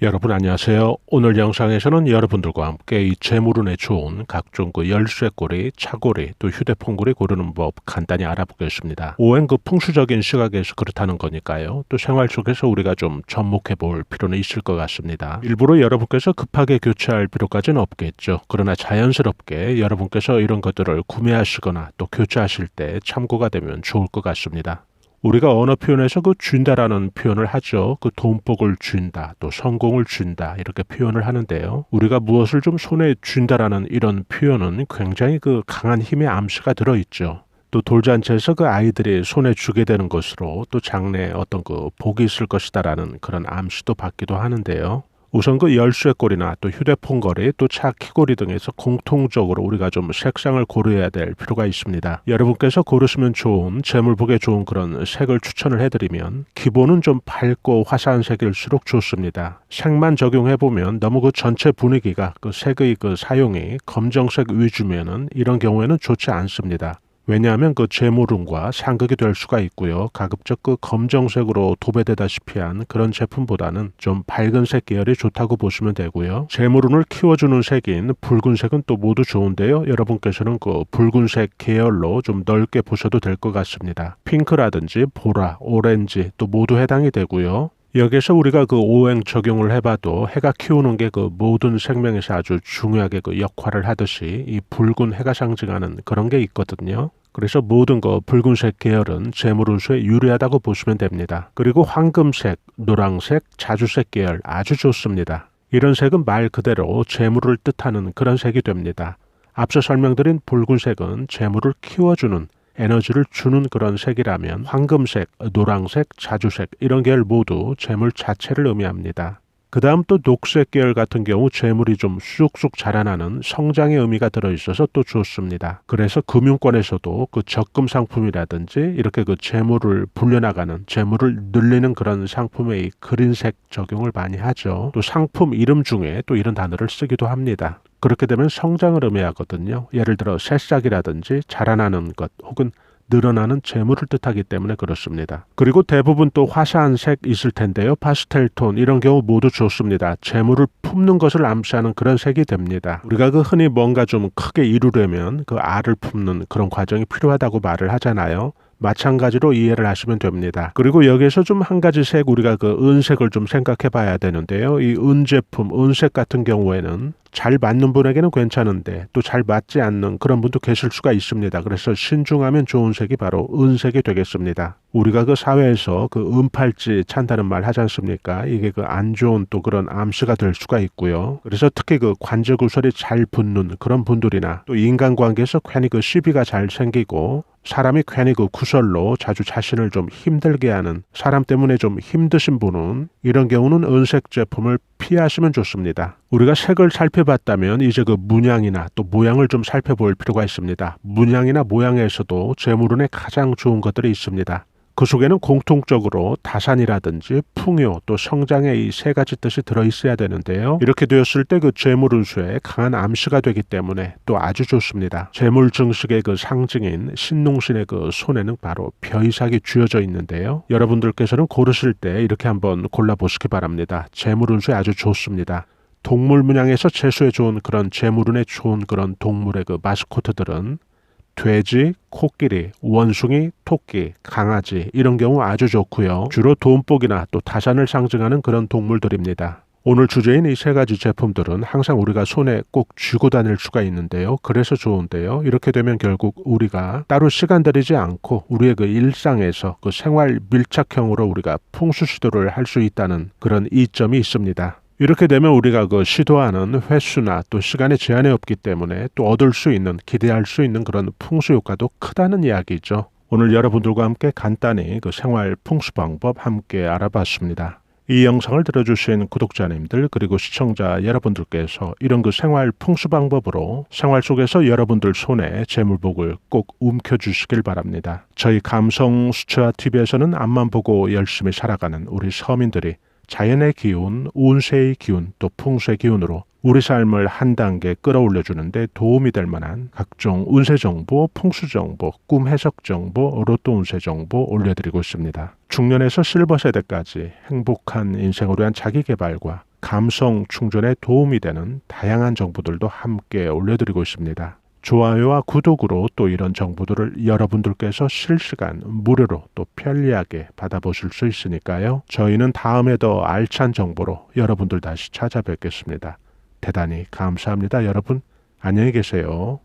여러분 안녕하세요. 오늘 영상에서는 여러분들과 함께 이 재물운에 좋은 각종 그 열쇠고리, 차고리, 또 휴대폰고리 고르는 법 간단히 알아보겠습니다. 오행 그 풍수적인 시각에서 그렇다는 거니까요. 또 생활 속에서 우리가 좀 접목해 볼 필요는 있을 것 같습니다. 일부러 여러분께서 급하게 교체할 필요까지는 없겠죠. 그러나 자연스럽게 여러분께서 이런 것들을 구매하시거나 또 교체하실 때 참고가 되면 좋을 것 같습니다. 우리가 언어 표현에서 그 준다라는 표현을 하죠. 그 돈복을 준다, 또 성공을 준다 이렇게 표현을 하는데요. 우리가 무엇을 좀 손에 준다라는 이런 표현은 굉장히 그 강한 힘의 암시가 들어 있죠. 또 돌잔치에서 그 아이들이 손에 주게 되는 것으로 또 장래에 어떤 그 복이 있을 것이다라는 그런 암시도 받기도 하는데요. 우선 그 열쇠고리나 또 휴대폰 거리 또 차 키고리 등에서 공통적으로 우리가 좀 색상을 고려해야 될 필요가 있습니다. 여러분께서 고르시면 좋은 재물복에 좋은 그런 색을 추천을 해드리면 기본은 좀 밝고 화사한 색일수록 좋습니다. 색만 적용해 보면 너무 그 전체 분위기가 그 색의 그 사용이 검정색 위주면은 이런 경우에는 좋지 않습니다. 왜냐하면 그 재물운과 상극이 될 수가 있고요. 가급적 그 검정색으로 도배되다시피 한 그런 제품보다는 좀 밝은 색 계열이 좋다고 보시면 되고요. 재물운을 키워주는 색인 붉은색은 또 모두 좋은데요. 여러분께서는 그 붉은색 계열로 좀 넓게 보셔도 될 것 같습니다. 핑크라든지 보라, 오렌지 또 모두 해당이 되고요. 여기서 우리가 그 오행 적용을 해봐도 해가 키우는 게 그 모든 생명에서 아주 중요하게 그 역할을 하듯이 이 붉은 해가 상징하는 그런 게 있거든요. 그래서 모든 거 붉은색 계열은 재물운수에 유리하다고 보시면 됩니다. 그리고 황금색, 노랑색, 자주색 계열 아주 좋습니다. 이런 색은 말 그대로 재물을 뜻하는 그런 색이 됩니다. 앞서 설명드린 붉은색은 재물을 키워주는 에너지를 주는 그런 색이라면 황금색, 노랑색, 자주색 이런 계열 모두 재물 자체를 의미합니다. 그 다음 또 녹색 계열 같은 경우 재물이 좀 쑥쑥 자라나는 성장의 의미가 들어있어서 또 좋습니다. 그래서 금융권에서도 그 적금 상품이라든지 이렇게 그 재물을 불려나가는 재물을 늘리는 그런 상품의 그린색 적용을 많이 하죠. 또 상품 이름 중에 또 이런 단어를 쓰기도 합니다. 그렇게 되면 성장을 의미하거든요. 예를 들어 새싹이라든지 자라나는 것 혹은 늘어나는 재물을 뜻하기 때문에 그렇습니다. 그리고 대부분 또 화사한 색 있을 텐데요. 파스텔 톤 이런 경우 모두 좋습니다. 재물을 품는 것을 암시하는 그런 색이 됩니다. 우리가 그 흔히 뭔가 좀 크게 이루려면 그 알을 품는 그런 과정이 필요하다고 말을 하잖아요. 마찬가지로 이해를 하시면 됩니다. 그리고 여기에서 좀 한 가지 색 우리가 그 은색을 좀 생각해 봐야 되는데요. 이 은제품, 은색 같은 경우에는 잘 맞는 분에게는 괜찮은데 또 잘 맞지 않는 그런 분도 계실 수가 있습니다. 그래서 신중하면 좋은 색이 바로 은색이 되겠습니다. 우리가 그 사회에서 그 은팔찌 찬다는 말 하지 않습니까? 이게 그 안 좋은 또 그런 암시가 될 수가 있고요. 그래서 특히 그 관제구설이 잘 붙는 그런 분들이나 또 인간관계에서 괜히 그 시비가 잘 생기고 사람이 괜히 그 구설로 자주 자신을 좀 힘들게 하는 사람 때문에 좀 힘드신 분은 이런 경우는 은색 제품을 피하시면 좋습니다. 우리가 색을 살펴봤다면 이제 그 문양이나 또 모양을 좀 살펴볼 필요가 있습니다. 문양이나 모양에서도 재물운에 가장 좋은 것들이 있습니다. 그 속에는 공통적으로 다산이라든지 풍요 또 성장의 이 세 가지 뜻이 들어 있어야 되는데요. 이렇게 되었을 때 그 재물 운수에 강한 암시가 되기 때문에 또 아주 좋습니다. 재물 증식의 그 상징인 신농신의 그 손에는 바로 벼이삭이 쥐어져 있는데요. 여러분들께서는 고르실 때 이렇게 한번 골라 보시기 바랍니다. 재물 운수에 아주 좋습니다. 동물 문양에서 재수에 좋은 그런 재물운에 좋은 그런 동물의 그 마스코트들은 돼지, 코끼리, 원숭이, 토끼, 강아지 이런 경우 아주 좋고요. 주로 돈복이나 또 다산을 상징하는 그런 동물들입니다. 오늘 주제인 이 세 가지 제품들은 항상 우리가 손에 꼭 쥐고 다닐 수가 있는데요. 그래서 좋은데요. 이렇게 되면 결국 우리가 따로 시간 들이지 않고 우리의 그 일상에서 그 생활 밀착형으로 우리가 풍수 시도를 할 수 있다는 그런 이점이 있습니다. 이렇게 되면 우리가 그 시도하는 횟수나 또 시간의 제한이 없기 때문에 또 얻을 수 있는 기대할 수 있는 그런 풍수 효과도 크다는 이야기죠. 오늘 여러분들과 함께 간단히 그 생활 풍수 방법 함께 알아봤습니다. 이 영상을 들어주신 구독자님들 그리고 시청자 여러분들께서 이런 그 생활 풍수 방법으로 생활 속에서 여러분들 손에 재물복을 꼭 움켜주시길 바랍니다. 저희 감성 수채화 TV에서는 앞만 보고 열심히 살아가는 우리 서민들이 자연의 기운, 운세의 기운, 또 풍수의 기운으로 우리 삶을 한 단계 끌어올려 주는데 도움이 될 만한 각종 운세 정보, 풍수 정보, 꿈 해석 정보, 로또 운세 정보 올려드리고 있습니다. 중년에서 실버 세대까지 행복한 인생을 위한 자기 개발과 감성 충전에 도움이 되는 다양한 정보들도 함께 올려드리고 있습니다. 좋아요와 구독으로 또 이런 정보들을 여러분들께서 실시간 무료로 또 편리하게 받아보실 수 있으니까요. 저희는 다음에 더 알찬 정보로 여러분들 다시 찾아뵙겠습니다. 대단히 감사합니다. 여러분 안녕히 계세요.